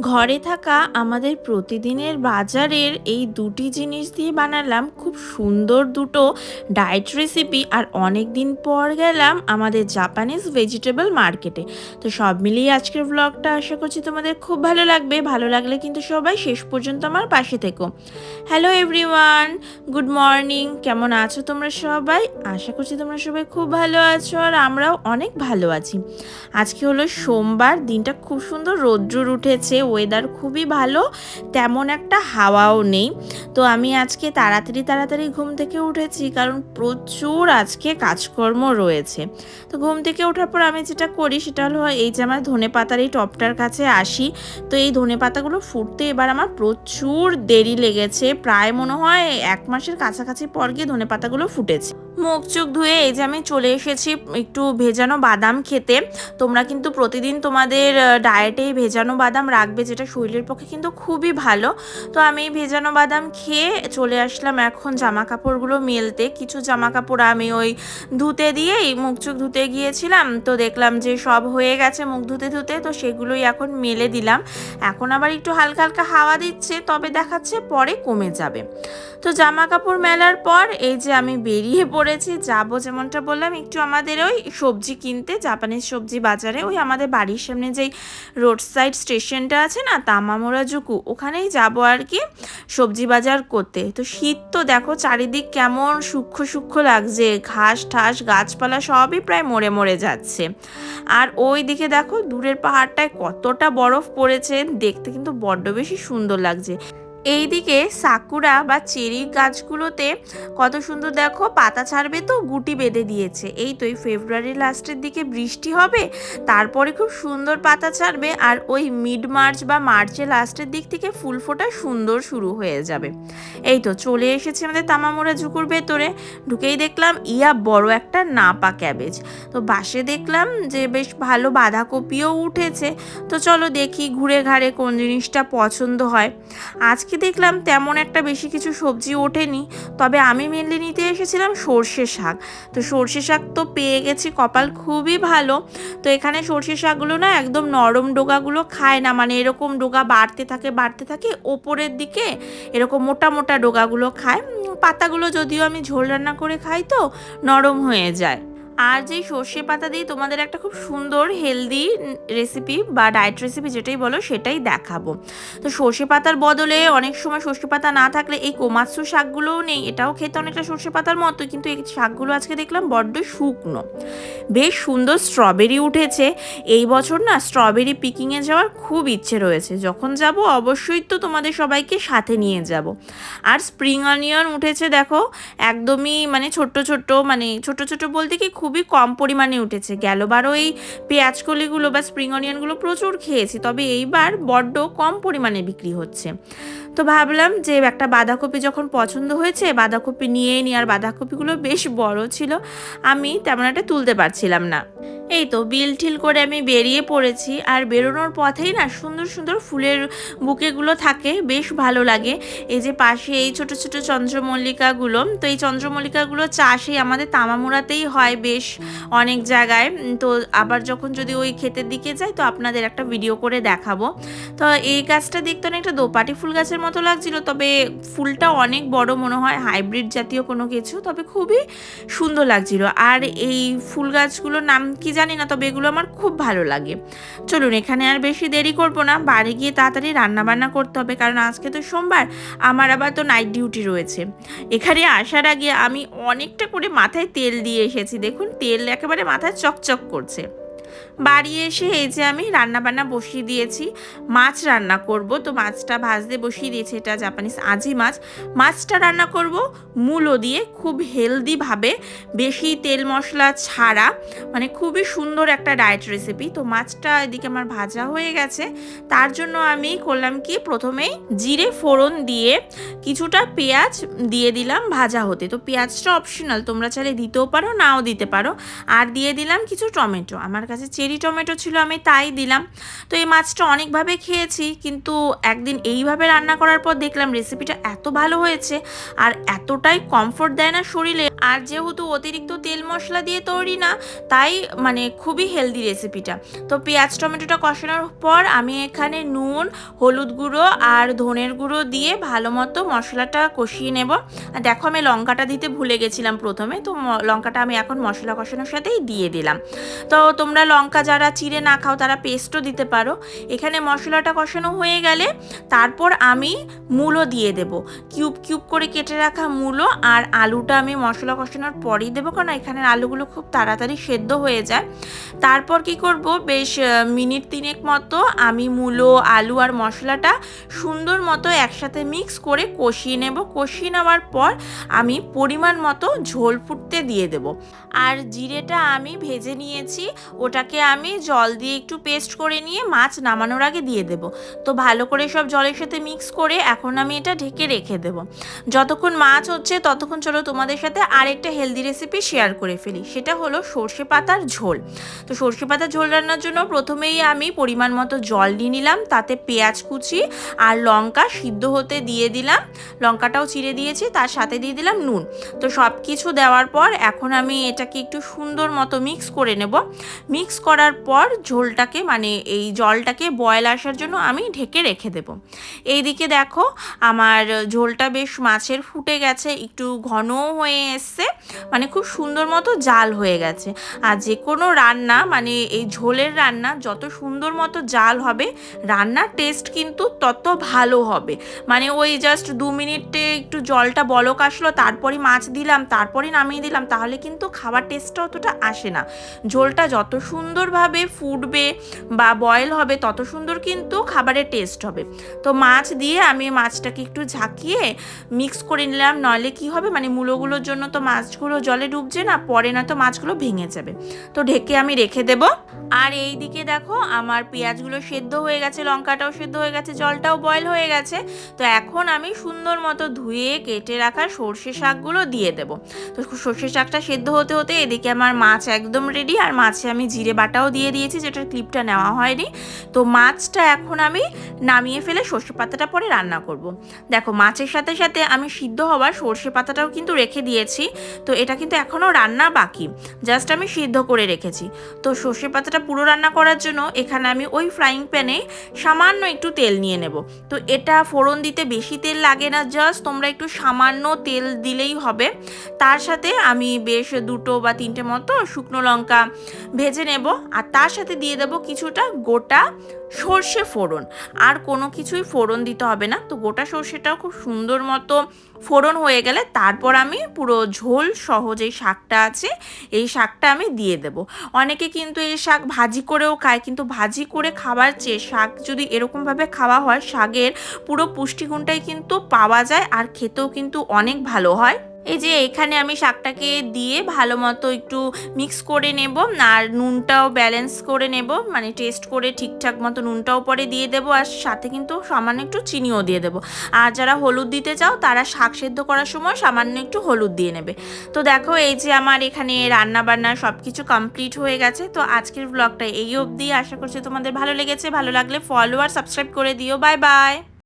ঘরে থাকা আমাদের প্রতিদিনের বাজারের এই দুটি জিনিস দিয়ে বানালাম খুব সুন্দর দুটো ডায়েট রেসিপি আর অনেক দিন পর গেলাম আমাদের জাপানিজ ভেজিটেবল মার্কেটে তো সব মিলিয়ে আজকের ব্লগটা আশা করছি তোমাদের খুব ভালো লাগবে, ভালো লাগলে কিন্তু সবাই শেষ পর্যন্ত আমার পাশে থেকো। হ্যালো এভরিওয়ান গুড মর্নিং কেমন আছো তোমরা সবাই? আশা করছি তোমরা সবাই খুব ভালো আছো আর আমরাও অনেক ভালো আছি। আজকে হলো সোমবার, দিনটা খুব সুন্দর রৌদ্র উঠেছে। ওয়েদার খুবই ভালো, তেমন একটা হাওয়াও নেই। তো আমি আজকে তাড়াতাড়ি তাড়াতাড়ি ঘুম থেকে উঠেছি কারণ প্রচুর আজকে কাজকর্ম রয়েছে। তো ঘুম থেকে ওঠার পর আমি যেটা করি সেটা হলো এই যে আমার ধনে পাতার এই টপটার কাছে আসি। তো এই ধনে পাতাগুলো ফুটতে এবার আমার প্রচুর দেরি লেগেছে, প্রায় মনে হয় এক মাসের কাছাকাছি পর গিয়ে ধনে পাতাগুলো ফুটেছে। মুখ চোখ ধুয়ে এই যে আমি চলে এসেছি একটু ভেজানো বাদাম খেতে। তোমরা কিন্তু প্রতিদিন তোমাদের ডায়েটে ভেজানো বাদাম রাখবে যেটা শরীরের পক্ষে কিন্তু খুবই ভালো। তো আমি ভেজানো বাদাম খেয়ে চলে আসলাম এখন জামা কাপড়গুলো মেলতে। কিছু জামা কাপড় আমি ওই ধুতে দিয়েই মুখ চোখ ধুতে গিয়েছিলাম। তো দেখলাম যে সব হয়ে গেছে মুখ ধুতে ধুতে, তো সেগুলোই এখন মেলে দিলাম। এখন আবার একটু হালকা হালকা হাওয়া দিচ্ছে, তবে দেখাচ্ছে পরে কমে যাবে। তো জামা কাপড় মেলার পর এই যে আমি বেরিয়ে পড়েছি, যাব যেমনটা বললাম, একটু আমাদের ওই সবজি কিনতে, জাপানিজ সবজি বাজারে, ওই আমাদের বাড়ির সামনে যেই রোড সাইড স্টেশনটা আছে না তামামোরা জুকু, ওখানেই যাব আর কি সবজি বাজার করতে। তো শীত তো দেখো চারিদিক কেমন সূক্ষ্ম সূক্ষ্ম লাগছে, ঘাস ঠাস, গাছপালা সবই প্রায় মরে মরে যাচ্ছে। আর ওই দিকে দেখো দূরের পাহাড়টায় কতটা বরফ পড়েছে, দেখতে কিন্তু বড্ড বেশি সুন্দর লাগছে। এইদিকে সাকুরা বা চেরি গাছগুলোতে কত সুন্দর দেখো, পাতা ছাড়বে তো, গুটি বেঁধে দিয়েছে। এই তো এই ফেব্রুয়ারি লাস্টের দিকে বৃষ্টি হবে, তারপরে খুব সুন্দর পাতা ছাড়বে আর ওই মিড মার্চ বা মার্চের লাস্টের দিক থেকে ফুল ফোটা সুন্দর শুরু হয়ে যাবে। এই তো চলে এসেছে আমাদের তামামোড়া ঝুকুর ভেতরে, ঢুকেই দেখলাম ইয়া বড় একটা নাপা ক্যাবেজ। তো বাসে দেখলাম যে বেশ ভালো বাঁধাকপিও উঠেছে, তো চলো দেখি ঘুরে ঘাড়ে কোন জিনিসটা পছন্দ হয়। আজকে দেখলাম তেমন একটা বেশি কিছু সবজি ওঠেনি, তবে আমি মেনলি নিতে এসেছিলাম সর্ষে শাক। তো সর্ষে শাক তো পেয়ে গেছি, কপাল খুবই ভালো। তো এখানে সর্ষে শাকগুলো না একদম নরম ডোগাগুলো খায় না মানে এরকম ডোগা বাড়তে থাকে বাড়তে থাকে, ওপরের দিকে এরকম মোটা মোটা ডোগাগুলো খায়। পাতাগুলো যদিও আমি ঝোল রান্না করে খাই তো, নরম হয়ে যায়। আর যেই সর্ষে পাতা দিয়ে তোমাদের একটা খুব সুন্দর হেলদি রেসিপি বা ডায়েট রেসিপি যেটাই বলো, সেটাই দেখাবো। তো সর্ষে পাতার বদলে অনেক সময় সর্ষে পাতা না থাকলে এই কোমাৎসু শাকগুলোও নেই। এটাও খেতে অনেকটা সর্ষে পাতার মতো, কিন্তু এই শাকগুলো আজকে দেখলাম বড্ড শুকনো। বেশ সুন্দর স্ট্রবেরি উঠেছে। এই বছর না স্ট্রবেরি পিকিংয়ে যাওয়ার খুব ইচ্ছে রয়েছে। যখন যাব অবশ্যই তো তোমাদের সবাইকে সাথে নিয়ে যাব। আর স্প্রিং অনিয়ন উঠেছে দেখো, একদমই মানে ছোট্ট ছোট্ট মানে ছোট ছোট বলতে কি খুব খুবই কম পরিমাণে উঠেছে। গেল গেলবারও এই পেঁয়াজ কলিগুলো বা স্প্রিং অনিয়নগুলো প্রচুর খেয়েছি, তবে এইবার বড্ড কম পরিমাণে বিক্রি হচ্ছে। তো ভাবলাম যে একটা বাঁধাকপি যখন পছন্দ হয়েছে, বাঁধাকপি নিয়ে নিই আর বাঁধাকপিগুলো বেশ বড় ছিল, আমি তেমন একটা তুলতে পারছিলাম না। এই তো বিল ঠিল করে আমি বেরিয়ে পড়েছি আর বেরোনোর পথেই না সুন্দর সুন্দর ফুলের বুকেগুলো থাকে, বেশ ভালো লাগে। এই যে পাশে এই ছোট ছোট চন্দ্রমল্লিকাগুলো, তো এই চন্দ্রমল্লিকাগুলো চাষে আমাদের তামামুড়াতেই হয় বেশ অনেক জায়গায়। তো আবার যখন যদি ওই ক্ষেতের দিকে যাই, তো আপনাদের একটা ভিডিও করে দেখাবো। তো এই গাছটা দেখতে অনেকটা দোপাটি ফুল গাছের মতো লাগছিল, তবে ফুলটা অনেক বড় মনে হয়, হাইব্রিড জাতীয় কোনো কিছু, তবে খুবই সুন্দর লাগছিল। আর এই ফুল গাছগুলোর নাম কি জানি না, তবে এগুলো আমার খুব ভালো লাগে। চলুন, এখানে আর বেশি দেরি করব না। বাড়ি গিয়ে তাড়াতাড়ি রান্না বান্না করতে হবে, কারণ আজকে তো সোমবার, আমার আবার তো নাইট ডিউটি রয়েছে। এখানে আসার আগে আমি অনেকটা করে মাথায় তেল দিয়ে এসেছি। দেখুন, তেল একেবারে মাথায় চকচক করছে। বাড়ি এসে এই যে আমি রান্না বান্না বসিয়ে দিয়েছি, মাছ রান্না করব। তো মাছটা ভাজতে বসিয়ে দিয়েছি, এটা জাপানিজ আজি মাছ। মাছটা রান্না করব মূলো দিয়ে খুব হেলদিভাবে বেশি তেল মশলা ছাড়া। মানে খুবই সুন্দর একটা ডায়েট রেসিপি তো মাছটা এদিকে আমার ভাজা হয়ে গেছে। তার জন্য আমি করলাম কি প্রথমেই জিরে ফোড়ন দিয়ে কিছুটা পেঁয়াজ দিয়ে দিলাম ভাজা হতে। তো পেঁয়াজটা অপশনাল তোমরা চাইলে দিতেও পারো, নাও দিতে পারো। আর দিয়ে দিলাম কিছু টমেটো। আমার কাছে চেরি টমেটো ছিল, আমি তাই দিলাম। তো এই মাছটা অনেকভাবে খেয়েছি, কিন্তু একদিন এইভাবে রান্না করার পর দেখলাম রেসিপিটা এত ভালো হয়েছে আর এতটাই কমফোর্ট দেয় না শরীরে। আর যেহেতু অতিরিক্ত তেল মশলা দিয়ে তৈরি না, তাই মানে খুবই হেলদি রেসিপিটা তো পেঁয়াজ টমেটোটা কষানোর পর আমি এখানে নুন, হলুদ গুঁড়ো আর ধনের গুঁড়ো দিয়ে ভালো মতো মশলাটা কষিয়ে নেব। দেখো আমি লঙ্কাটা দিতে ভুলে গেছিলাম প্রথমে, তো লঙ্কাটা আমি এখন মশলা কষানোর সাথেই দিয়ে দিলাম। তো তোমরা লঙ্কা যারা চিড়ে না খাও, তারা পেস্টও দিতে পারো। এখানে মশলাটা কষানো হয়ে গেলে তারপর আমি মূলো দিয়ে দেব। কিউব কিউব করে কেটে রাখা মূলো আর আলুটা আমি মশলা কষানোর পরেই দেবো, কারণ এখানের আলুগুলো খুব তাড়াতাড়ি সেদ্ধ হয়ে যায়। তারপর কি করব? বেশ মিনিট তিনেক মতো আমি মূলো, আলু আর মশলাটা সুন্দর মতো একসাথে মিক্স করে কষিয়ে নেব। কষিয়ে নেওয়ার পর আমি পরিমাণ মতো ঝোল ফুটতে দিয়ে দেব। আর জিরেটা আমি ভেজে নিয়েছি, ওটাকে আমি জল দিয়ে একটু পেস্ট করে নিয়ে মাছ নামানোর আগে দিয়ে দেব। তো ভালো করে সব জলের সাথে মিক্স করে এখন আমি এটা ঢেকে রেখে দেব। যতক্ষণ মাছ হচ্ছে ততক্ষণ চলো তোমাদের সাথে আরেকটা হেলদি রেসিপি শেয়ার করে ফেলি। সেটা হলো সর্ষে পাতার ঝোল। তো সর্ষে পাতার ঝোল রান্নার জন্য প্রথমেই আমি পরিমাণ মতো জল নিয়ে নিলাম, তাতে পেঁয়াজ কুচি আর লঙ্কা সিদ্ধ হতে দিয়ে দিলাম। লঙ্কাটাও চিড়ে দিয়েছি, তার সাথে দিয়ে দিলাম নুন। তো সব কিছু দেওয়ার পর এখন আমি এটাকে একটু সুন্দর মতো মিক্স করে নেব। মিক্স করার পর ঝোলটাকে মানে এই জলটাকে বয়েল আসার জন্য আমি ঢেকে রেখে দেব। এইদিকে দেখো আমার ঝোলটা বেশ মাছের ফুটে গেছে, একটু ঘনও হয়ে এসছে মানে খুব সুন্দর মতো জাল হয়ে গেছে। আর যে কোনো রান্না মানে এই ঝোলের রান্না, যত সুন্দর মতো জাল হবে, রান্নার টেস্ট কিন্তু তত ভালো হবে। মানে ওই জাস্ট দু মিনিটে একটু জলটা বলক আসলো তারপরে মাছ দিলাম তারপরে নামিয়ে দিলাম, তাহলে কিন্তু খাবার টেস্টটা অতটা আসে না। ঝোলটা যত সুন্দরভাবে ফুটবে বা বয়েল হবে, তত সুন্দর কিন্তু খাবারের টেস্ট হবে। তো মাছ দিয়ে আমি মাছটাকে একটু ঝাঁকিয়ে মিক্স করে নিলাম, নইলে কি হবে? মানে মূলোগুলোর জন্য তো মাছগুলো জলে ডুবছে না, পরে না তো মাছগুলো ভেঙে যাবে। তো ঢেকে আমি রেখে দেব। আর এই দিকে দেখো, আমার পেঁয়াজগুলো সেদ্ধ হয়ে গেছে, লঙ্কাটাও সেদ্ধ হয়ে গেছে, জলটাও বয়েল হয়ে গেছে। তো এখন আমি সুন্দর মতো ধুয়ে, কেটে রাখা সর্ষে শাকগুলো দিয়ে দেবো। তো সর্ষে শাকটা সেদ্ধ হতে হতে এদিকে আমার মাছ একদম রেডি আর মাছে আমি জিরে বাটাও দিয়ে দিয়েছি, যেটার ক্লিপটা নেওয়া হয়নি। তো মাছটা এখন আমি নামিয়ে ফেলে সর্ষে পাতাটা পরে রান্না করব। দেখো, মাছের সাথে সাথে আমি সিদ্ধ হওয়ার সর্ষে পাতাটাও কিন্তু রেখে দিয়েছি। তো এটা কিন্তু এখনও রান্না বাকি। জাস্ট আমি সিদ্ধ করে রেখেছি। তো সর্ষে পাতাটা পুরো রান্না করার জন্য এখানে আমি ওই ফ্রাইং প্যানে সামান্য একটু তেল নিয়ে নেব। তো এটা ফোড়ন দিতে বেশি তেল লাগে না, জাস্ট তোমরা একটু সামান্য তেল দিলেই হবে। তার সাথে আমি বেশ দুটো বা তিনটে মতো শুকনো লঙ্কা ভেজে নেব। আর তার সাথে দিয়ে দেব কিছুটা গোটা সর্ষে ফোড়ন। আর কোনো কিছুই ফোড়ন দিতে হবে না। তো গোটা সর্ষেটাও খুব সুন্দর মতো ফোড়ন হয়ে গেলে তারপর আমি পুরো ঝোল সহ যেই শাকটা আছে, এই শাকটা আমি দিয়ে দেব। অনেকে কিন্তু এই শাক ভাজি করেও খায়, কিন্তু ভাজি করে খাবার চেয়ে শাক যদি এরকমভাবে খাওয়া হয়, শাকের পুরো পুষ্টিগুণটাই কিন্তু পাওয়া যায় আর খেতেও কিন্তু অনেক ভালো হয়। এই যে এখানে আমি শাকটাকে দিয়ে ভালো মতো একটু মিক্স করে নেব আর নুনটাও ব্যালেন্স করে নেব মানে টেস্ট করে ঠিকঠাক মতো নুনটাও পরে দিয়ে দেবো আর সাথে কিন্তু সামান্য একটু চিনিও দিয়ে দেবো। আর যারা হলুদ দিতে চাও তারা শাক সেদ্ধ করার সময় সামান্য একটু হলুদ দিয়ে নেবে। তো দেখো এই যে আমার এখানে রান্না বান্না সব কিছু কমপ্লিট হয়ে গেছে, তো আজকের ব্লগটা এই অবধি। আশা করছি তোমাদের ভালো লেগেছে, ভালো লাগলে ফলো আর সাবস্ক্রাইব করে দিও। Bye bye